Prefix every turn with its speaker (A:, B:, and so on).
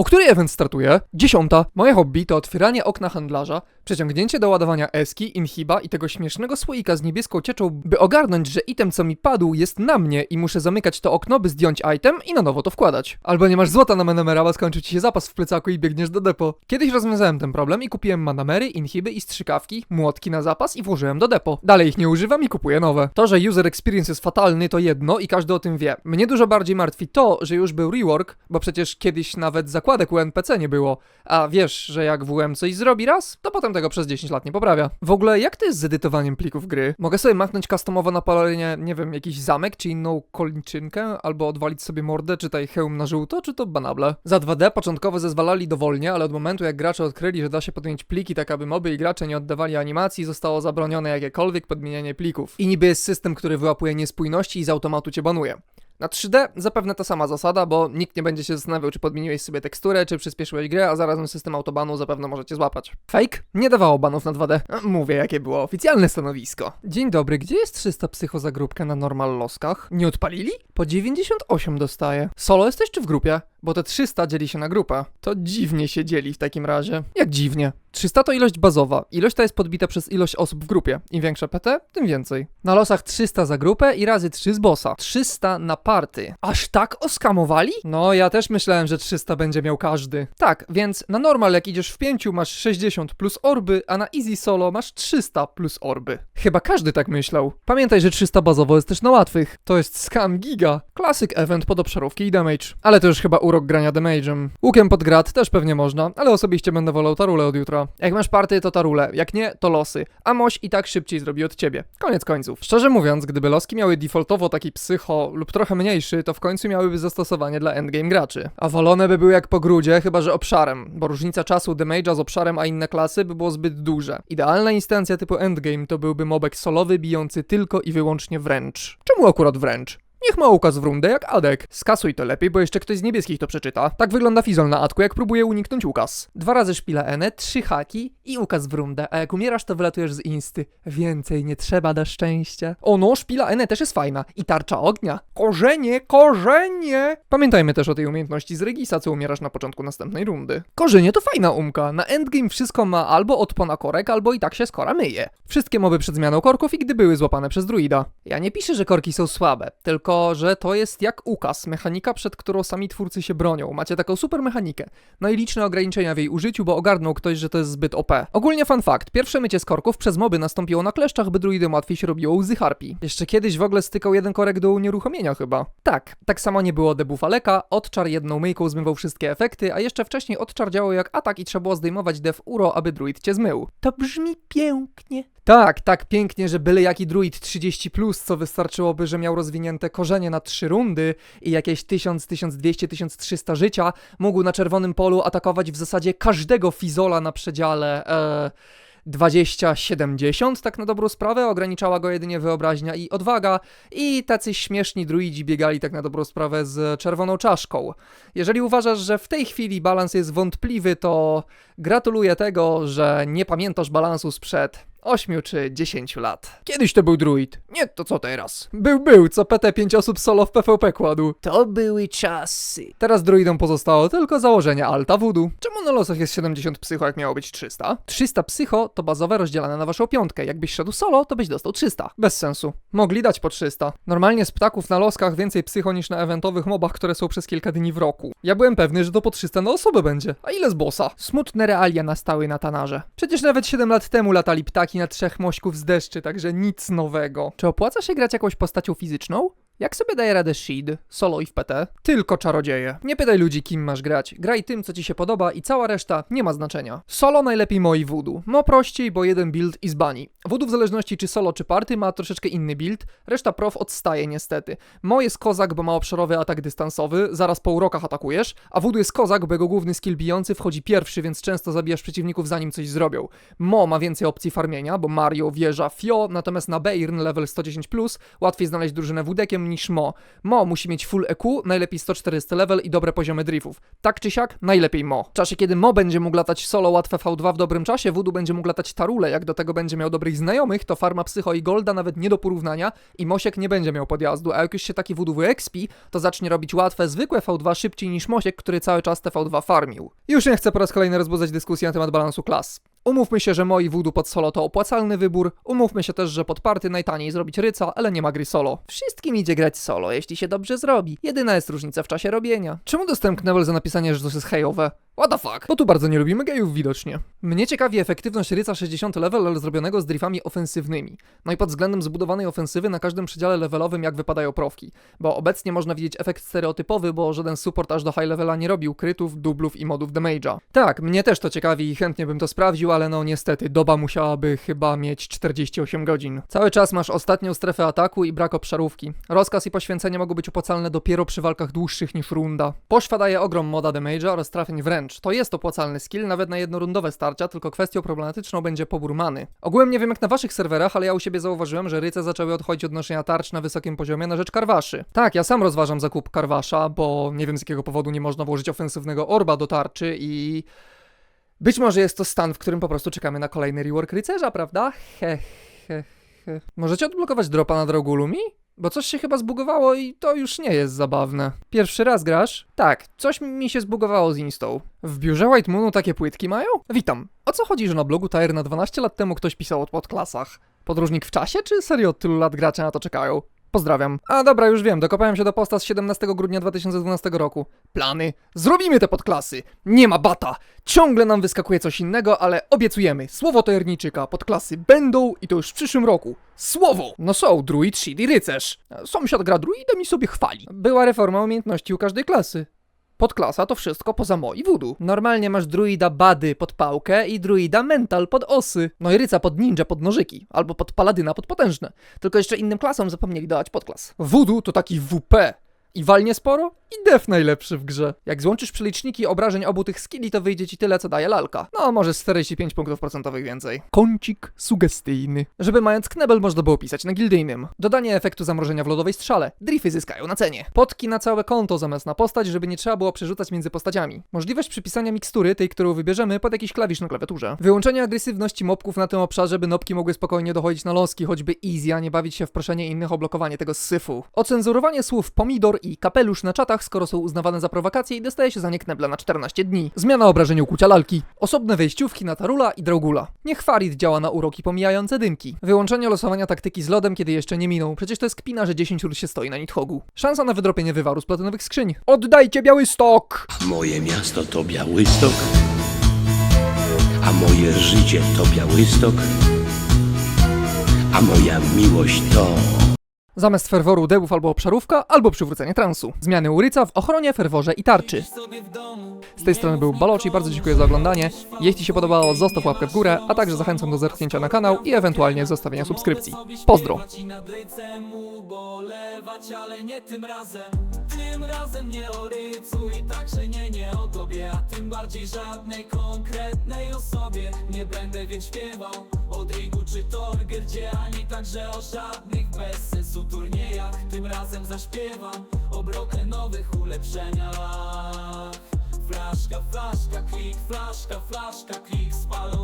A: O której event startuje? Dziesiąta. Moje hobby to otwieranie okna handlarza, przeciągnięcie do ładowania eski, inhiba i tego śmiesznego słoika z niebieską cieczą, by ogarnąć, że item co mi padł jest na mnie i muszę zamykać to okno, by zdjąć item i na nowo to wkładać. Albo nie masz złota na Manamera, bo skończy ci się zapas w plecaku i biegniesz do depo. Kiedyś rozwiązałem ten problem i kupiłem Manamery, inhiby i strzykawki, młotki na zapas i włożyłem do depo. Dalej ich nie używam i kupuję nowe. To, że user experience jest fatalny to jedno i każdy o tym wie. Mnie dużo bardziej martwi to, że już był rework, bo przecież kiedyś nawet zakładek u NPC nie było. A wiesz, że jak WM coś zrobi raz, to potem tego przez 10 lat nie poprawia. W ogóle jak to jest z edytowaniem plików gry? Mogę sobie machnąć customowo na palenie, nie wiem, jakiś zamek czy inną koliczynkę, albo odwalić sobie mordę, czytaj hełm na żółto, czy to banable? Za 2D początkowo zezwalali dowolnie, ale od momentu jak gracze odkryli, że da się podmienić pliki tak, aby moby i gracze nie oddawali animacji, zostało zabronione jakiekolwiek podmienianie plików. I niby jest system, który wyłapuje niespójności i z automatu cię banuje. Na 3D zapewne ta sama zasada, bo nikt nie będzie się zastanawiał, czy podmieniłeś sobie teksturę, czy przyspieszyłeś grę, a zarazem system autobanu zapewne możecie złapać. Fake? Nie dawało banów na 2D. A, Mówię, jakie było oficjalne stanowisko. Dzień dobry, gdzie jest 300 psycho za grupkę na normal loskach? Nie odpalili? Po 98 dostaję. Solo jesteś czy w grupie? Bo te 300 dzieli się na grupę. To dziwnie się dzieli w takim razie. Jak dziwnie? 300 to ilość bazowa. Ilość ta jest podbita przez ilość osób w grupie. Im większa PT, tym więcej. Na losach 300 za grupę i razy 3 z bossa. 300 na party. Aż tak oskamowali? No, ja też myślałem, że 300 będzie miał każdy. Tak, więc na normal jak idziesz w 5 masz 60 plus orby, a na easy solo masz 300 plus orby. Chyba każdy tak myślał. Pamiętaj, że 300 bazowo jest też na łatwych. To jest scam giga. Klasyk event pod obszarówki i damage. Ale to już chyba urok grania damage'em. Łukiem pod grad też pewnie można, ale osobiście będę wolał tarulę od jutra. Jak masz party, to tarule. Jak nie, to losy. A moś i tak szybciej zrobi od ciebie. Koniec końców. Szczerze mówiąc, gdyby loski miały defaultowo taki psycho lub trochę mniejszy, to w końcu miałyby zastosowanie dla endgame graczy. A wolone by były jak po grudzie, chyba że obszarem, bo różnica czasu damage'a z obszarem a inne klasy by było zbyt duże. Idealna instancja typu endgame to byłby mobek solowy bijący tylko i wyłącznie wręcz. Czemu akurat wręcz? Niech ma ukaz w rundę jak Adek. Skasuj to lepiej, bo jeszcze ktoś z niebieskich to przeczyta. Tak wygląda Fizol na Adku, jak próbuje uniknąć ukaz. Dwa razy szpila N, trzy haki i ukaz w rundę, a jak umierasz to wylatujesz z insty. Więcej nie trzeba na szczęście. O no, szpila N też jest fajna. I tarcza ognia. Korzenie, korzenie! Pamiętajmy też o tej umiejętności z Regisa, co umierasz na początku następnej rundy. Korzenie to fajna umka. Na endgame wszystko ma albo odpona korek, albo i tak się skora myje. Wszystkie moby przed zmianą korków i gdy były złapane przez druida. Ja nie piszę, że korki są słabe, tylko że to jest jak ukaz, mechanika, przed którą sami twórcy się bronią. Macie taką super mechanikę. No i liczne ograniczenia w jej użyciu, bo ogarnął ktoś, że to jest zbyt OP. Ogólnie fun fact, pierwsze mycie z korków przez moby nastąpiło na kleszczach, by druidem łatwiej się robiło łzy harpi. Jeszcze kiedyś w ogóle stykał jeden korek do unieruchomienia chyba. Tak, tak samo nie było debufa leka, odczar jedną myjką zmywał wszystkie efekty, a jeszcze wcześniej odczar działał jak atak i trzeba było zdejmować def uro, aby druid cię zmył. To brzmi pięknie. Tak, tak pięknie, że byle jaki druid 30, co wystarczyłoby, że miał rozwinięte korzenie na 3 rundy i jakieś 1000, 1200, 1300 życia, mógł na czerwonym polu atakować w zasadzie każdego fizola na przedziale. E, 20-70, tak na dobrą sprawę, ograniczała go jedynie wyobraźnia i odwaga, i tacy śmieszni druidzi biegali tak na dobrą sprawę z czerwoną czaszką. Jeżeli uważasz, że w tej chwili balans jest wątpliwy, to gratuluję tego, że nie pamiętasz balansu sprzed 8 czy 10 lat. Kiedyś to był druid. Nie, to co teraz? Był, był, co PT 5 osób solo w PvP kładł.
B: To były czasy.
A: Teraz druidom pozostało tylko założenie alta voodoo. Czemu na losach jest 70 psycho, jak miało być 300? 300 psycho to bazowe rozdzielane na waszą piątkę. Jakbyś szedł solo, to byś dostał 300. Bez sensu. Mogli dać po 300. Normalnie z ptaków na loskach więcej psycho niż na eventowych mobach, które są przez kilka dni w roku. Ja byłem pewny, że to po 300 na osobę będzie. A ile z bossa? Smutne realia nastały na Tanarze. Przecież nawet 7 lat temu latali ptaki na trzech mośków z deszczy, także nic nowego. Czy opłaca się grać jakąś postacią fizyczną? Jak sobie daje radę Shid, solo i w PT? Tylko czarodzieje. Nie pytaj ludzi, kim masz grać. Graj tym, co ci się podoba i cała reszta nie ma znaczenia. Solo najlepiej moi voodoo. No prościej, bo jeden build i z bani. Voodoo w zależności czy solo, czy party ma troszeczkę inny build, reszta prof odstaje niestety. Mo jest kozak, bo ma obszarowy atak dystansowy, zaraz po urokach atakujesz, a voodoo jest kozak, bo jego główny skill bijący wchodzi pierwszy, więc często zabijasz przeciwników zanim coś zrobią. Mo ma więcej opcji farmienia, bo Mario, wieża, Fio, natomiast na Beirn level 110+, łatwiej znaleźć drużynę wudekiem niż Mo. Mo musi mieć full EQ, najlepiej 140 level i dobre poziomy driftów. Tak czy siak, najlepiej Mo. W czasie, kiedy Mo będzie mógł latać solo łatwe V2 w dobrym czasie, Voodoo będzie mógł latać Tarule, jak do tego będzie miał dobrych znajomych, to farma Psycho i Golda nawet nie do porównania i Mosiek nie będzie miał podjazdu, a jak już się taki Voodoo wyexpi, to zacznie robić łatwe, zwykłe V2 szybciej niż Mosiek, który cały czas te V2 farmił. Już nie chcę po raz kolejny rozbudzać dyskusji na temat balansu klas. Umówmy się, że moi Voodoo pod solo to opłacalny wybór, umówmy się też, że pod party najtaniej zrobić ryca, ale nie ma gry solo. Wszystkim idzie grać solo, jeśli się dobrze zrobi. Jedyna jest różnica w czasie robienia. Czemu dostałem knebel za napisanie, że to jest hejowe? What the fuck? Bo tu bardzo nie lubimy gejów widocznie. Mnie ciekawi efektywność ryca 60 level, ale zrobionego z driftami ofensywnymi. No i pod względem zbudowanej ofensywy na każdym przedziale levelowym jak wypadają profki. Bo obecnie można widzieć efekt stereotypowy, bo żaden support aż do high levela nie robił krytów, dublów i modów damage'a. Tak, mnie też to ciekawi i chętnie bym to sprawdził, ale no niestety, doba musiałaby chyba mieć 48 godzin. Cały czas masz ostatnią strefę ataku i brak obszarówki. Rozkaz i poświęcenie mogą być opłacalne dopiero przy walkach dłuższych niż runda. Poszwa daje ogrom moda damage'a oraz trafień wręcz. To jest opłacalny skill nawet na jednorundowe starcia, tylko kwestią problematyczną będzie pobór many. Ogółem nie wiem jak na waszych serwerach, ale ja u siebie zauważyłem, że ryce zaczęły odchodzić od noszenia tarcz na wysokim poziomie na rzecz karwaszy. Tak, ja sam rozważam zakup karwasza, bo nie wiem z jakiego powodu nie można włożyć ofensywnego orba do tarczy i... Być może jest to stan, w którym po prostu czekamy na kolejny rework rycerza, prawda? He, he, he. Możecie odblokować dropa na Drogulumi? Bo coś się chyba zbugowało i to już nie jest zabawne. Pierwszy raz grasz? Tak, coś mi się zbugowało z Instą. W biurze White Moonu takie płytki mają? Witam. O co chodzi, że na blogu Tire na 12 lat temu ktoś pisał o podklasach? Podróżnik w czasie, czy serio od tylu lat gracze na to czekają? Pozdrawiam. A dobra, już wiem, dokopałem się do posta z 17 grudnia 2012 roku. Plany. Zrobimy te podklasy. Nie ma bata. Ciągle nam wyskakuje coś innego, ale obiecujemy. Słowo Tojerniczyka. Podklasy będą i to już w przyszłym roku. Słowo! No są, druid, shid i rycerz. Sąsiad gra druidem i sobie chwali. Była reforma umiejętności u każdej klasy. Podklasa to wszystko poza moi voodoo. Normalnie masz druida bady pod pałkę i druida mental pod osy. No i ryca pod ninja pod nożyki. Albo pod paladyna pod potężne. Tylko jeszcze innym klasom zapomnieli dodać podklas. Voodoo to taki WP. I walnie sporo? I def najlepszy w grze. Jak złączysz przeliczniki obrażeń obu tych skilli, to wyjdzie ci tyle, co daje lalka. No, może z 45 punktów procentowych więcej. Kącik sugestyjny. Żeby mając knebel można było pisać na gildyjnym. Dodanie efektu zamrożenia w lodowej strzale. Drify zyskają na cenie. Potki na całe konto zamiast na postać, żeby nie trzeba było przerzucać między postaciami. Możliwość przypisania mikstury, tej, którą wybierzemy, pod jakiś klawisz na klawiaturze. Wyłączenie agresywności mobków na tym obszarze, by nopki mogły spokojnie dochodzić na loski, choćby easy, a nie bawić się w proszenie innych o blokowanie tego syfu. Ocenzurowanie słów pomidor i kapelusz na czatach, skoro są uznawane za prowokacje i dostaje się za nie na 14 dni. Zmiana obrażeń ukłucia lalki. Osobne wejściówki na Tarula i Draugula. Niech Farid działa na uroki pomijające dymki. Wyłączenie losowania taktyki z lodem, kiedy jeszcze nie minął. Przecież to jest kpina, że 10 rund się stoi na Nidhogu. Szansa na wydropienie wywaru z platynowych skrzyń. Oddajcie biały stok!
C: Moje miasto to Białystok, a moje życie to Białystok, a moja miłość to...
A: Zamiast ferworu debów albo obszarówka, albo przywrócenie transu. Zmiany uryca w ochronie, ferworze i tarczy. Z tej strony był Baloci, bardzo dziękuję za oglądanie. Jeśli się podobało, zostaw łapkę w górę, a także zachęcam do zerknięcia na kanał i ewentualnie zostawienia subskrypcji. Pozdro!
D: Tym razem Tym razem nie o rycu i także nie, nie o tobie A tym bardziej żadnej konkretnej osobie Nie będę więc śpiewał o Drigu czy Torgerdzie Ani także o żadnych bez sensu turniejach Tym razem zaśpiewam o brokenowych ulepszeniach Flaszka, flaszka, klik, flaszka, flaszka, klik Spalony